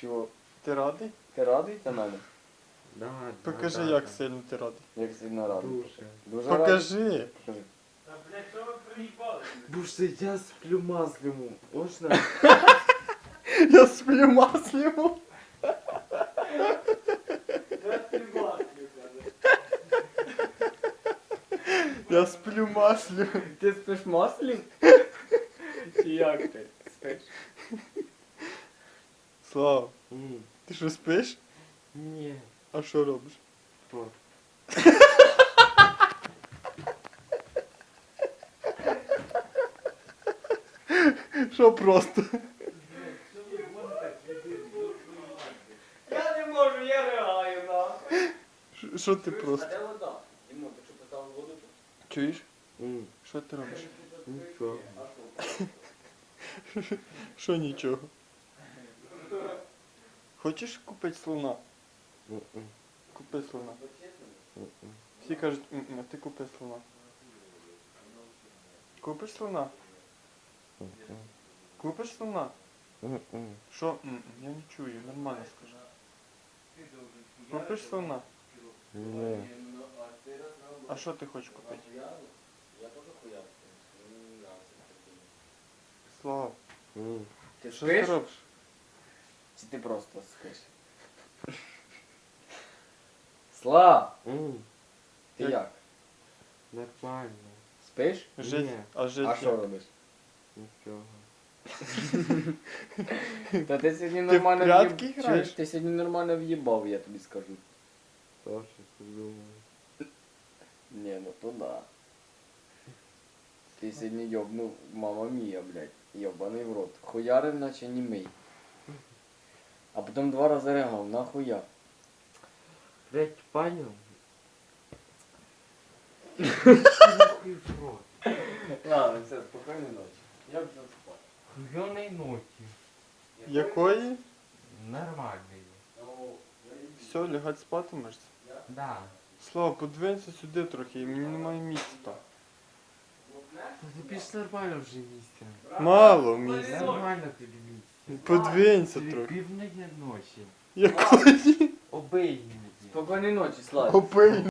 Чого? Ти радий? Ти радий мене? Да, Покажи, да, як да. сильно ти радий. Як сильно радий. Дуже. Дуже радий? Покажи. Покажи. Боже, я сплю маслему. Можна? Я сплю маслом. Я сплю маслом. Ти спиш маслі? Чи як ти спиш? Слава, М, ти що спиш? Ні. А що робиш? Спорт. Що просто? Я не можу, я ригаю нахуй. Що- Що ти просто? де вода? Дімо, ти що поставив воду тут? Чуєш? М, Що ти робиш? Нічого. Що нічого? Хочеш купити слона? Купи слона. Всі кажуть, «М-м, а ти купи слона. Купиш слона? Купиш слона? Що? «М-м», Я не чую, нормально скажи. Купиш слона? Ні. А що ти хочеш купити? Слава, М, Ти що ти спиш? робиш? Чи ти просто спиш? Слав! м, Ти Як? як? Нормально. Спиш? Жить, Ні. а жить А що як? робиш? Нічого. Та ти сьогодні в нормально прятки в'їб- граєш? Чуєш, Ти сьогодні нормально в'їбав, я тобі скажу. То Теж подумаю. Не, ну то да. Ти сьогодні йобнув, мама мія, блядь. Йобаний в рот. Хуярив, наче німий. А потім два рази ригав, нахуя. Блять, понял? Ладно, все, спокійної ночі. Я вже спати. Хуйоной ночі. Якої? Нормальний. Все, лягать спати можеш? Да. Слава, подвинься сюди трохи, мені немає місця. Ну нормально вже місця. Мало місця. Нормально тобі. Подвинься трохи. півної ночі. Якої? Обийні. Спокійної ночі, Славі. Купи.